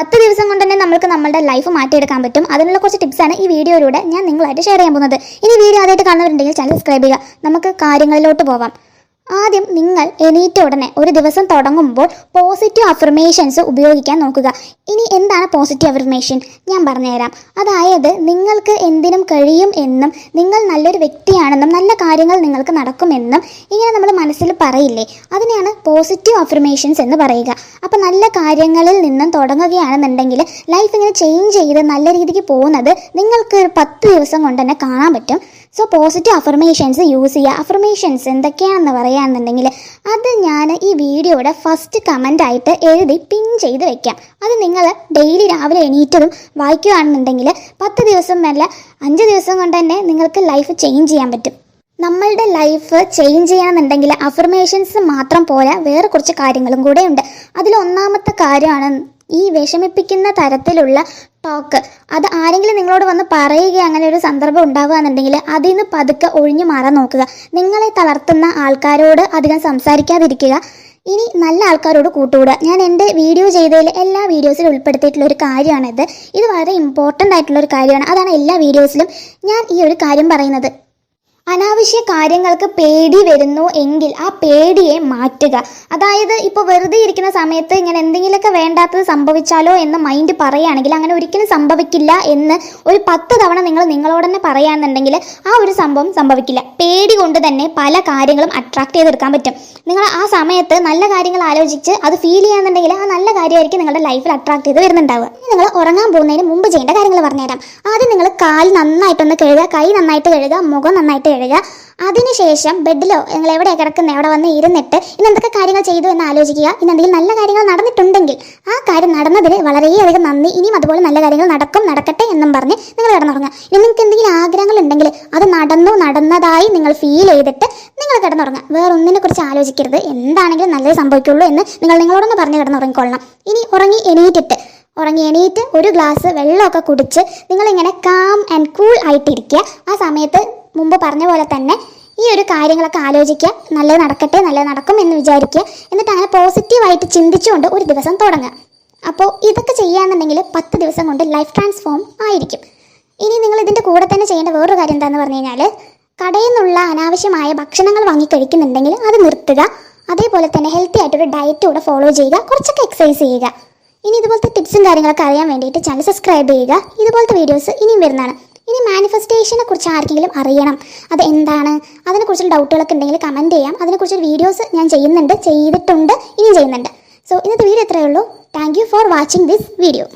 പത്ത് ദിവസം കൊണ്ട് തന്നെ നമുക്ക് നമ്മുടെ ലൈഫ് മാറ്റിയെടുക്കാൻ പറ്റും. അതിനുള്ള കുറച്ച് ടിപ്സാണ് ഈ വീഡിയോയിലൂടെ ഞാൻ നിങ്ങളായിട്ട് ഷെയർ ചെയ്യാൻ പോകുന്നത്. ഇനി വീഡിയോ ആദ്യമായിട്ട് കാണുന്നവരുണ്ടെങ്കിൽ ചാനൽ സബ്സ്ക്രൈബ് ചെയ്യുക. നമുക്ക് കാര്യങ്ങളിലോട്ട് പോവാം. ആദ്യം നിങ്ങൾ എണീറ്റ ഉടനെ ഒരു ദിവസം തുടങ്ങുമ്പോൾ പോസിറ്റീവ് അഫർമേഷൻസ് ഉപയോഗിക്കാൻ നോക്കുക. ഇനി എന്താണ് പോസിറ്റീവ് അഫർമേഷൻ ഞാൻ പറഞ്ഞുതരാം. അതായത് നിങ്ങൾക്ക് എന്തിനും കഴിയും എന്നും നിങ്ങൾ നല്ലൊരു വ്യക്തിയാണെന്നും നല്ല കാര്യങ്ങൾ നിങ്ങൾക്ക് നടക്കുമെന്നും ഇങ്ങനെ നമ്മൾ മനസ്സിൽ പറയില്ലേ? അതിനെയാണ് പോസിറ്റീവ് അഫർമേഷൻസ് എന്ന് പറയുക. അപ്പോൾ നല്ല കാര്യങ്ങളിൽ നിന്നും തുടങ്ങുകയാണെന്നുണ്ടെങ്കിൽ ലൈഫ് ഇങ്ങനെ ചേഞ്ച് ചെയ്ത് നല്ല രീതിക്ക് പോകുന്നത് നിങ്ങൾക്ക് ഒരു പത്ത് ദിവസം കൊണ്ട് തന്നെ കാണാൻ പറ്റും. സോ പോസിറ്റീവ് അഫർമേഷൻസ് യൂസ് ചെയ്യുക. അഫർമേഷൻസ് എന്തൊക്കെയാണെന്ന് പറയുകയാണെന്നുണ്ടെങ്കിൽ അത് ഞാൻ ഈ വീഡിയോയുടെ ഫസ്റ്റ് കമന്റ് ആയിട്ട് എഴുതി പിൻ ചെയ്ത് വെക്കാം. അത് നിങ്ങൾ ഡെയിലി രാവിലെ എണീറ്റതും വായിക്കുകയാണെന്നുണ്ടെങ്കിൽ പത്ത് ദിവസം അല്ല അഞ്ച് ദിവസം കൊണ്ട് തന്നെ നിങ്ങൾക്ക് ലൈഫ് ചേഞ്ച് ചെയ്യാൻ പറ്റും. നമ്മളുടെ ലൈഫ് ചേഞ്ച് ചെയ്യണമെന്നുണ്ടെങ്കിൽ അഫർമേഷൻസ് മാത്രം പോരാ വേറെ കുറച്ച് കാര്യങ്ങളും കൂടെ ഉണ്ട്. അതിൽ ഒന്നാമത്തെ കാര്യമാണ് ഈ വിഷമിപ്പിക്കുന്ന തരത്തിലുള്ള ടോക്ക് അത് ആരെങ്കിലും നിങ്ങളോട് വന്ന് പറയുക അങ്ങനെ ഒരു സന്ദർഭം ഉണ്ടാവുകയാണെന്നുണ്ടെങ്കിൽ അതിൽ നിന്ന് പതുക്കെ ഒഴിഞ്ഞു മാറാൻ നോക്കുക. നിങ്ങളെ തളർത്തുന്ന ആൾക്കാരോട് അധികം സംസാരിക്കാതിരിക്കുക. ഇനി നല്ല ആൾക്കാരോട് കൂട്ടുകൂടുക. ഞാൻ എന്റെ വീഡിയോ ചെയ്തതിൽ എല്ലാ വീഡിയോസിലും ഉൾപ്പെടുത്തിയിട്ടുള്ള ഒരു കാര്യമാണിത്. ഇത് വളരെ ഇമ്പോർട്ടന്റ് ആയിട്ടുള്ള ഒരു കാര്യമാണ്. അതാണ് എല്ലാ വീഡിയോസിലും ഞാൻ ഈ ഒരു കാര്യം പറയുന്നത്. അനാവശ്യ കാര്യങ്ങൾക്ക് പേടി വരുന്നു എങ്കിൽ ആ പേടിയെ മാറ്റുക. അതായത് ഇപ്പോൾ വെറുതെ ഇരിക്കുന്ന സമയത്ത് ഇങ്ങനെ എന്തെങ്കിലുമൊക്കെ വേണ്ടാത്തത് സംഭവിച്ചാലോ എന്ന് മൈൻഡ് പറയുകയാണെങ്കിൽ അങ്ങനെ ഒരിക്കലും സംഭവിക്കില്ല എന്ന് ഒരു പത്ത് തവണ നിങ്ങൾ നിങ്ങളോട് തന്നെ പറയുകയാണെന്നുണ്ടെങ്കിൽ ആ ഒരു സംഭവം സംഭവിക്കില്ല. പേടി കൊണ്ട് തന്നെ പല കാര്യങ്ങളും അട്രാക്ട് ചെയ്തെടുക്കാൻ പറ്റും. നിങ്ങൾ ആ സമയത്ത് നല്ല കാര്യങ്ങൾ ആലോചിച്ച് അത് ഫീൽ ചെയ്യാന്നുണ്ടെങ്കിൽ ആ നല്ല കാര്യമായിരിക്കും നിങ്ങളുടെ ലൈഫിൽ അട്രാക്ട് ചെയ്ത് വരുന്നുണ്ടാവുക. നിങ്ങൾ ഉറങ്ങാൻ പോകുന്നതിന് മുമ്പ് ചെയ്യേണ്ട കാര്യങ്ങൾ പറഞ്ഞുതരാം. ആദ്യം നിങ്ങൾ കാൽ നന്നായിട്ടൊന്ന് കഴുകുക കൈ നന്നായിട്ട് കഴുകുക മുഖം നന്നായിട്ട് കഴുകുക അതിനുശേഷം ബെഡിലോ നിങ്ങൾ എവിടെ കിടക്കുന്നത് അവിടെ വന്ന് ഇരുന്നിട്ട് ഇന്ന് എന്തൊക്കെ കാര്യങ്ങൾ ചെയ്തു എന്ന് ആലോചിക്കുക. ഇന്ന് എന്തെങ്കിലും നല്ല കാര്യങ്ങൾ നടന്നിട്ടുണ്ടെങ്കിൽ ആ കാര്യം നടന്നതിന് വളരെയധികം നന്ദി. ഇനിയും അതുപോലെ നല്ല കാര്യങ്ങൾ നടക്കും നടക്കട്ടെ എന്നും പറഞ്ഞ് നിങ്ങൾ കിടന്നുറങ്ങുക. ഇനി നിങ്ങൾക്ക് എന്തെങ്കിലും ആഗ്രഹങ്ങൾ ഉണ്ടെങ്കിൽ അത് നടന്നു നടന്നതായി നിങ്ങൾ ഫീൽ ചെയ്തിട്ട് നിങ്ങൾ കിടന്നുറങ്ങുക. വേറെ ഒന്നിനെ കുറിച്ച് ആലോചിക്കരുത്. എന്താണെങ്കിലും നല്ലത് സംഭവിക്കുള്ളൂ എന്ന് നിങ്ങൾ നിങ്ങളോടൊന്ന് പറഞ്ഞ് കിടന്നുറങ്ങിക്കൊള്ളണം. ഇനി ഉറങ്ങി എണീറ്റിട്ട് ഉറങ്ങി എണീറ്റ് ഒരു ഗ്ലാസ് വെള്ളമൊക്കെ കുടിച്ച് നിങ്ങളിങ്ങനെ കാം ആൻഡ് കൂൾ ആയിട്ടിരിക്കുക. ആ സമയത്ത് മുമ്പ് പറഞ്ഞ പോലെ തന്നെ ഈ ഒരു കാര്യങ്ങളൊക്കെ ആലോചിക്കുക. നല്ലത് നടക്കട്ടെ നല്ലത് നടക്കും എന്ന് വിചാരിക്കുക. എന്നിട്ട് അങ്ങനെ പോസിറ്റീവായിട്ട് ചിന്തിച്ചുകൊണ്ട് ഒരു ദിവസം തുടങ്ങുക. അപ്പോൾ ഇതൊക്കെ ചെയ്യുകയാണെന്നുണ്ടെങ്കിൽ പത്ത് ദിവസം കൊണ്ട് ലൈഫ് ട്രാൻസ്ഫോം ആയിരിക്കും. ഇനി നിങ്ങൾ ഇതിന്റെ കൂടെ തന്നെ ചെയ്യേണ്ട വേറൊരു കാര്യം എന്താണെന്ന് പറഞ്ഞു കഴിഞ്ഞാൽ കടയിൽ നിന്നുള്ള അനാവശ്യമായ ഭക്ഷണങ്ങൾ വാങ്ങി കഴിക്കുന്നുണ്ടെങ്കിൽ അത് നിർത്തുക. അതേപോലെ തന്നെ ഹെൽത്തി ആയിട്ടൊരു ഡയറ്റ് കൂടെ ഫോളോ ചെയ്യുക. കുറച്ചൊക്കെ എക്സസൈസ് ചെയ്യുക. ഇനി ഇതുപോലത്തെ ടിപ്സും കാര്യങ്ങളൊക്കെ അറിയാൻ വേണ്ടിയിട്ട് ചാനൽ സബ്സ്ക്രൈബ് ചെയ്യുക. ഇതുപോലത്തെ വീഡിയോസ് ഇനിയും വരുന്നതാണ്. ഇനി മാനിഫെസ്റ്റേഷനെ കുറിച്ച് ആർക്കെങ്കിലും അറിയണം. അത് എന്താണ്? അതിനെക്കുറിച്ചുള്ള ഡൗട്ടുകളൊക്കെ ഉണ്ടെങ്കിൽ കമന്റ് ചെയ്യാം. അതിനെക്കുറിച്ചൊരു വീഡിയോസ് ഞാൻ ചെയ്യുന്നുണ്ട് ചെയ്തിട്ടുണ്ട് ഇനിയും ചെയ്യുന്നുണ്ട്. സോ ഇന്നത്തെ വീഡിയോ ഇത്രയേ ഉള്ളൂ. Thank you for watching this video